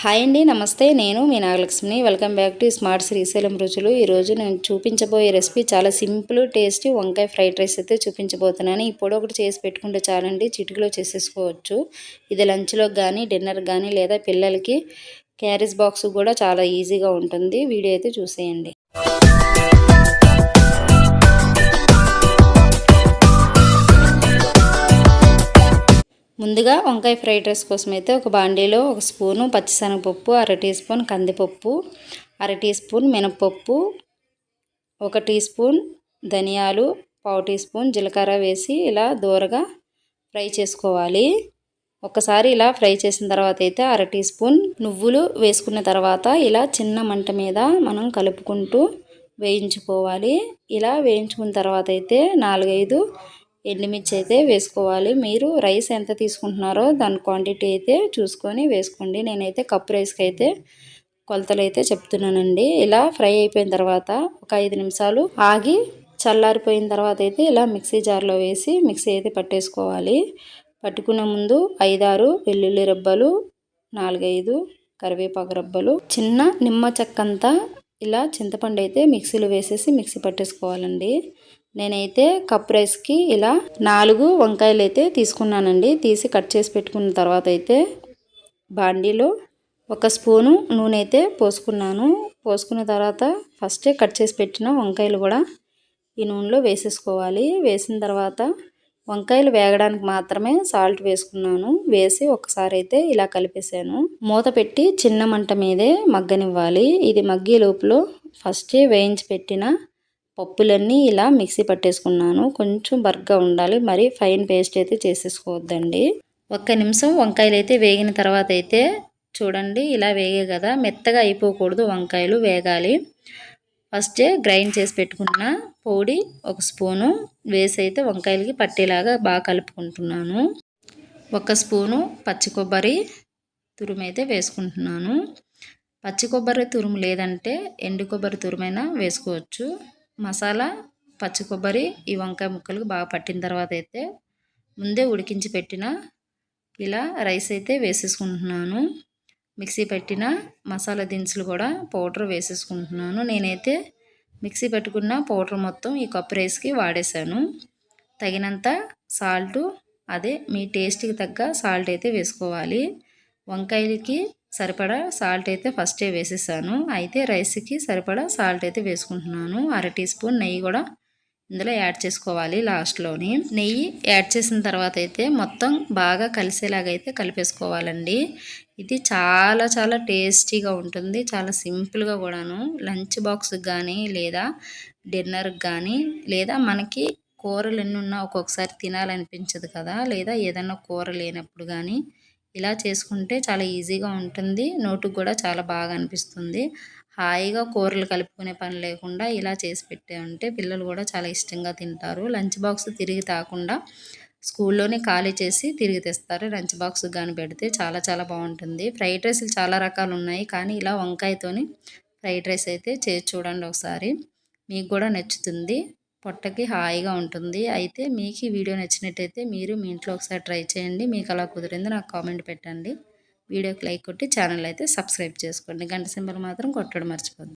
Hi అండి నమస్తే. నేను మీ నాగలక్ష్మిని. Welcome back to smart Srisailam రుచులు. ఈరోజు నేను చూపించబోయే రెసిపీ చాలా సింపుల్ టేస్టీ వంకాయ ఫ్రైడ్ రైస్ అయితే చూపించబోతున్నాను. ఇప్పుడు ఒకటి చేసి పెట్టుకుంటే చాలండి చిటికలో చేసేసుకోవచ్చు. ఇది లంచ్లో కానీ డిన్నర్ కానీ లేదా పిల్లలకి క్యారేజ్ బాక్స్ కూడా చాలా ఈజీగా ఉంటుంది. వీడియో అయితే చూసేయండి. ముందుగా వంకాయ ఫ్రైడ్ రైస్ కోసం అయితే ఒక బాండీలో ఒక స్పూను పచ్చిశనగపప్పు అర టీ స్పూన్ కందిపప్పు అర టీ స్పూన్ మినపప్పు ఒక టీ స్పూన్ ధనియాలు పావు టీ స్పూన్ జీలకర్ర వేసి ఇలా దూరగా ఫ్రై చేసుకోవాలి. ఒకసారి ఇలా ఫ్రై చేసిన తర్వాత అయితే అర టీ స్పూన్ నువ్వులు వేసుకున్న తర్వాత ఇలా చిన్న మంట మీద మనం కలుపుకుంటూ వేయించుకోవాలి. ఇలా వేయించుకున్న తర్వాత అయితే నాలుగైదు ఎండుమిర్చి అయితే వేసుకోవాలి. మీరు రైస్ ఎంత తీసుకుంటున్నారో దాని క్వాంటిటీ అయితే చూసుకొని వేసుకోండి. నేనైతే కప్ రైస్కి అయితే కొలతలు అయితే చెప్తున్నానండి. ఇలా ఫ్రై అయిపోయిన తర్వాత ఒక ఐదు నిమిషాలు ఆగి చల్లారిపోయిన తర్వాత అయితే ఇలా మిక్సీ జార్లో వేసి మిక్సీ అయితే పట్టేసుకోవాలి. పట్టుకునే ముందు ఐదారు వెల్లుల్లి రబ్బలు నాలుగైదు కరివేపాకు రబ్బలు చిన్న నిమ్మ చెక్కంతా ఇలా చింతపండు అయితే మిక్సీలో వేసేసి మిక్సీ పట్టేసుకోవాలండి. నేనైతే కప్ రైస్కి ఇలా నాలుగు వంకాయలు అయితే తీసుకున్నానండి. తీసి కట్ చేసి పెట్టుకున్న తర్వాత అయితే బాండీలో ఒక స్పూను నూనె అయితే పోసుకున్నాను. పోసుకున్న తర్వాత ఫస్టే కట్ చేసి పెట్టిన వంకాయలు కూడా ఈ నూనెలో వేసేసుకోవాలి. వేసిన తర్వాత వంకాయలు వేగడానికి మాత్రమే సాల్ట్ వేసుకున్నాను. వేసి ఒకసారి అయితే ఇలా కలిపేసాను. మూత పెట్టి చిన్న మంట మీదే మగ్గనివ్వాలి. ఇది మగ్గే లోపల ఫస్టే వేయించి పెట్టిన పప్పులన్నీ ఇలా మిక్సీ పట్టేసుకున్నాను. కొంచెం బర్గా ఉండాలి. మరి ఫైన్ పేస్ట్ అయితే చేసేసుకోవద్దండి. ఒక్క నిమిషం వంకాయలు అయితే వేగిన తర్వాత అయితే చూడండి ఇలా వేగే కదా. మెత్తగా అయిపోకూడదు వంకాయలు వేగాలి. ఫస్టే గ్రైండ్ చేసి పెట్టుకున్న పొడి ఒక స్పూను వేసి అయితే వంకాయలకి పట్టేలాగా బాగా కలుపుకుంటున్నాను. ఒక స్పూను పచ్చి కొబ్బరి తురుమైతే వేసుకుంటున్నాను. పచ్చి కొబ్బరి తురుము లేదంటే ఎండు కొబ్బరి తురుమైనా వేసుకోవచ్చు. మసాలా పచ్చి కొబ్బరి ఈ వంకాయ ముక్కలకు బాగా పట్టిన తర్వాత అయితే ముందే ఉడికించి పెట్టిన ఇలా రైస్ అయితే వేసేసుకుంటున్నాను. మిక్సీ పెట్టిన మసాలా దినుసులు కూడా పౌడర్ వేసేసుకుంటున్నాను. నేనైతే మిక్సీ పెట్టుకున్న పౌడర్ మొత్తం ఈ కప్పు రైస్కి వాడేశాను. తగినంత సాల్టు అదే మీ టేస్ట్కి తగ్గ సాల్ట్ అయితే వేసుకోవాలి. వంకాయలకి సరిపడా సాల్ట్ అయితే ఫస్టే వేసేసాను. అయితే రైస్కి సరిపడా సాల్ట్ అయితే వేసుకుంటున్నాను. అర టీ స్పూన్ నెయ్యి కూడా ఇందులో యాడ్ చేసుకోవాలి లాస్ట్లోని. నెయ్యి యాడ్ చేసిన తర్వాత అయితే మొత్తం బాగా కలిసేలాగా అయితే కలిపేసుకోవాలండి. ఇది చాలా చాలా టేస్టీగా ఉంటుంది. చాలా సింపుల్గా కూడాను. లంచ్ బాక్స్కి కానీ లేదా డిన్నర్కి కానీ లేదా మనకి కూరలు ఎన్ని ఉన్నా ఒక్కొక్కసారి తినాలనిపించదు కదా. లేదా ఏదన్నా కూర లేనప్పుడు కానీ ఇలా చేసుకుంటే చాలా ఈజీగా ఉంటుంది. నోటుకు కూడా చాలా బాగా అనిపిస్తుంది. హాయిగా కూరలు కలుపుకునే పని లేకుండా ఇలా చేసి పెట్టామంటే పిల్లలు కూడా చాలా ఇష్టంగా తింటారు. లంచ్ బాక్స్ తిరిగి తాకుండా స్కూల్లోనే ఖాళీ చేసి తిరిగి తెస్తారు. లంచ్ బాక్స్ కానీ పెడితే చాలా చాలా బాగుంటుంది. ఫ్రైడ్ రైస్లు చాలా రకాలు ఉన్నాయి. కానీ ఇలా వంకాయతోని ఫ్రైడ్ రైస్ అయితే చేసి చూడండి ఒకసారి. మీకు కూడా నచ్చుతుంది. పొట్టకి హాయిగా ఉంటుంది. అయితే మీకు ఈ వీడియో నచ్చినట్టయితే మీరు మీ ఇంట్లో ఒకసారి ట్రై చేయండి. మీకు అలా కుదిరింది నాకు కామెంట్ పెట్టండి. వీడియోకి లైక్ కొట్టి ఛానల్ అయితే సబ్స్క్రైబ్ చేసుకోండి. గంట సింబల్ మాత్రం కొట్టడం మర్చిపోద్దు.